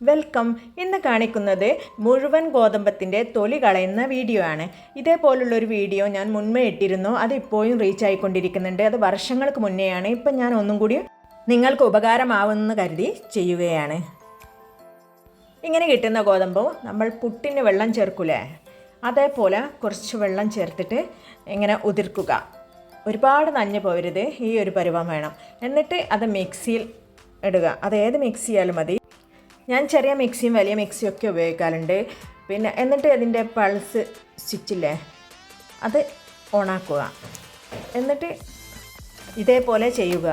Welcome. ഇന്ന് കാണിക്കുന്നത് മുഴുവൻ ഗോതമ്പത്തിന്റെ തൊലി കളയുന്ന വീഡിയോ ആണ്. ഇതേപോലുള്ളൊരു വീഡിയോ ഞാൻ മുൻപേ ഇട്ടിരുന്നു. അത് ഇപ്പോഴും റീച്ച് ആയിക്കൊണ്ടിരിക്കുന്നുണ്ട്. അത് വർഷങ്ങൾക്ക് മുന്നെയാണ്. ഇപ്പം ഞാൻ ഒന്നും കൂടി നിങ്ങൾക്ക് ഉപകാരമാവുമെന്ന് കരുതി ചെയ്യുകയാണ്. ഇങ്ങനെ കിട്ടുന്ന ഗോതമ്പ് നമ്മൾ പുട്ടിന് വെള്ളം ചേർക്കൂലേ? അതേപോലെ കുറച്ച് വെള്ളം ചേർത്തിട്ട് ഇങ്ങനെ ഉതിർക്കുക. ഒരുപാട് നഞ്ഞു പോരുത് ഈ ഒരു പരുവം വേണം. എന്നിട്ട് അത് മിക്സിയിൽ ഇടുക. അത് ഏത് മിക്സി ആയാലും മതി. ഞാൻ ചെറിയ മിക്സിയും വലിയ മിക്സിയും ഒക്കെ ഉപയോഗിക്കാറുണ്ട്. പിന്നെ എന്നിട്ട് അതിന്റെ പൾസ് സ്വിച്ചില്ലേ അത് ഓണാക്കുക. എന്നിട്ട് ഇതേപോലെ ചെയ്യുക.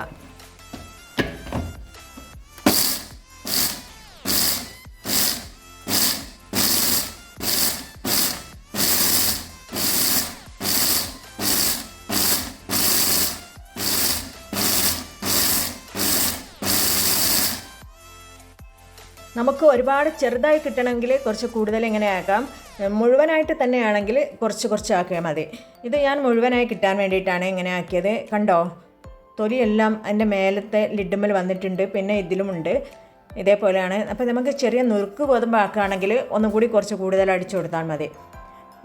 നമുക്ക് ഒരുപാട് ചെറുതായി കിട്ടണമെങ്കിൽ കുറച്ച് കൂടുതൽ ഇങ്ങനെ ആക്കാം. മുഴുവനായിട്ട് തന്നെയാണെങ്കിൽ കുറച്ച് കുറച്ച് ആക്കിയാൽ മതി. ഇത് ഞാൻ മുഴുവനായി കിട്ടാൻ വേണ്ടിയിട്ടാണ് ഇങ്ങനെ ആക്കിയത്. കണ്ടോ? തൊലിയെല്ലാം അതിന്റെ മേലത്തെ ലിഡുമ്മൽ വന്നിട്ടുണ്ട്. പിന്നെ ഇതിലുമുണ്ട് ഇതേപോലെയാണ്. അപ്പോൾ നമുക്ക് ചെറിയ നുറുക്ക് ഗോതമ്പ് ആക്കുകയാണെങ്കിൽ ഒന്നും കൂടി കുറച്ച് കൂടുതൽ അടിച്ചു കൊടുത്താൽ മതി.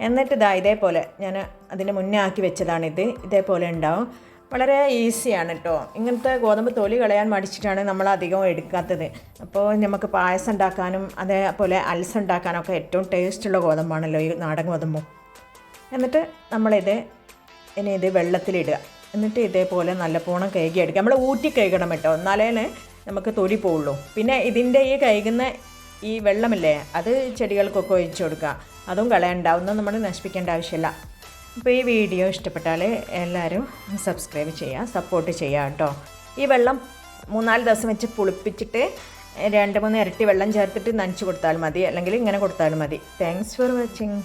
എന്നിട്ട് ഇതാ ഇതേപോലെ ഞാൻ അതിന് മുന്നേ ആക്കി വെച്ചതാണിത്. ഇതേപോലെ ഉണ്ടാവും. വളരെ ഈസിയാണ് കേട്ടോ ഇങ്ങനത്തെ ഗോതമ്പ് തൊലി കളയാൻ മടിച്ചിട്ടാണ് നമ്മൾ അധികം എടുക്കാത്തത്. അപ്പോൾ നമുക്ക് പായസം ഉണ്ടാക്കാനും അതേപോലെ അൽസ ഉണ്ടാക്കാനൊക്കെ ഏറ്റവും ടേസ്റ്റുള്ള ഗോതമ്പാണല്ലോ ഈ നാടൻ ഗോതമ്പ്. എന്നിട്ട് നമ്മളിത് ഇനി ഇത് വെള്ളത്തിലിടുക. എന്നിട്ട് ഇതേപോലെ നല്ലപ്പോണം കഴുകി എടുക്കുക. നമ്മൾ ഊറ്റി കഴുകണം കേട്ടോ എന്നാലേ നമുക്ക് തൊലി പോവുള്ളൂ. പിന്നെ ഇതിന്റെ ഈ കഴുകുന്ന ഈ വെള്ളമില്ലേ അത് ചെടികൾക്കൊക്കെ ഒഴിച്ചു കൊടുക്കുക. അതും കളയണ്ട. ഒന്നും നമ്മൾ നശിപ്പിക്കേണ്ട ആവശ്യമില്ല. അപ്പോൾ ഈ വീഡിയോ ഇഷ്ടപ്പെട്ടാൽ എല്ലാവരും സബ്സ്ക്രൈബ് ചെയ്യുക സപ്പോർട്ട് ചെയ്യുക കേട്ടോ ഈ വെള്ളം മൂന്നാൽ ദിവസം വെച്ച് പുളിപ്പിച്ചിട്ട് രണ്ട് മൂന്ന് ഇരട്ടി വെള്ളം ചേർത്തിട്ട് നനച്ച് കൊടുത്താൽ മതി അല്ലെങ്കിൽ ഇങ്ങനെ കൊടുത്താൽ മതി. Thanks for watching